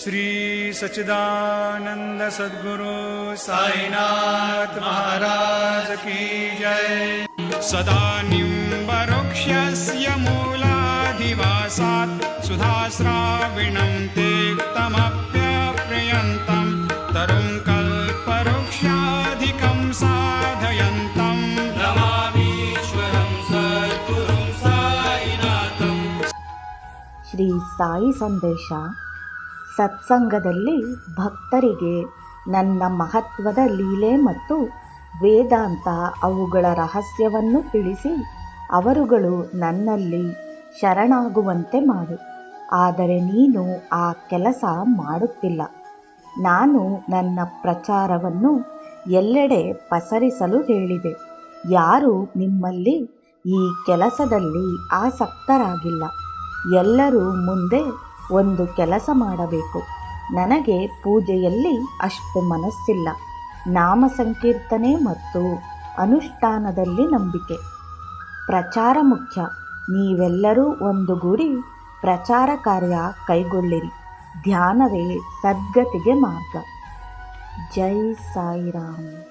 श्रीसच्चिदानन्दसद्गुरु साईनाथ महाराज की जय। सदा निक्षस्य मूलाधिवासात् सुधाश्राविणं ते कमप्यप्रयन्तम् तरुङ्कल्पवृक्षाधिकम् साधयन्तम् श्री साई सन्देशा ಸತ್ಸಂಗದಲ್ಲಿ ಭಕ್ತರಿಗೆ ನನ್ನ ಮಹತ್ವದ ಲೀಲೆ ಮತ್ತು ವೇದಾಂತ ಅವುಗಳ ರಹಸ್ಯವನ್ನು ತಿಳಿಸಿ ಅವರುಗಳು ನನ್ನಲ್ಲಿ ಶರಣಾಗುವಂತೆ ಮಾಡು. ಆದರೆ ನೀನು ಆ ಕೆಲಸ ಮಾಡುತ್ತಿಲ್ಲ. ನಾನು ನನ್ನ ಪ್ರಚಾರವನ್ನು ಎಲ್ಲೆಡೆ ಪಸರಿಸಲು ಹೇಳಿದೆ. ಯಾರು ನಿಮ್ಮಲ್ಲಿ ಈ ಕೆಲಸದಲ್ಲಿ ಆಸಕ್ತರಾಗಿಲ್ಲ. ಎಲ್ಲರೂ ಮುಂದೆ ಒಂದು ಕೆಲಸ ಮಾಡಬೇಕು. ನನಗೆ ಪೂಜೆಯಲ್ಲಿ ಅಷ್ಟು ಮನಸ್ಸಿಲ್ಲ. ನಾಮ ಸಂಕೀರ್ತನೆ ಮತ್ತು ಅನುಷ್ಠಾನದಲ್ಲಿ ನಂಬಿಕೆ. ಪ್ರಚಾರ ಮುಖ್ಯ. ನೀವೆಲ್ಲರೂ ಒಂದುಗೂಡಿ ಪ್ರಚಾರ ಕಾರ್ಯ ಕೈಗೊಳ್ಳಿರಿ. ಧ್ಯಾನವೇ ಸದ್ಗತಿಗೆ ಮಾರ್ಗ. ಜೈ ಸಾಯಿರಾಮ್.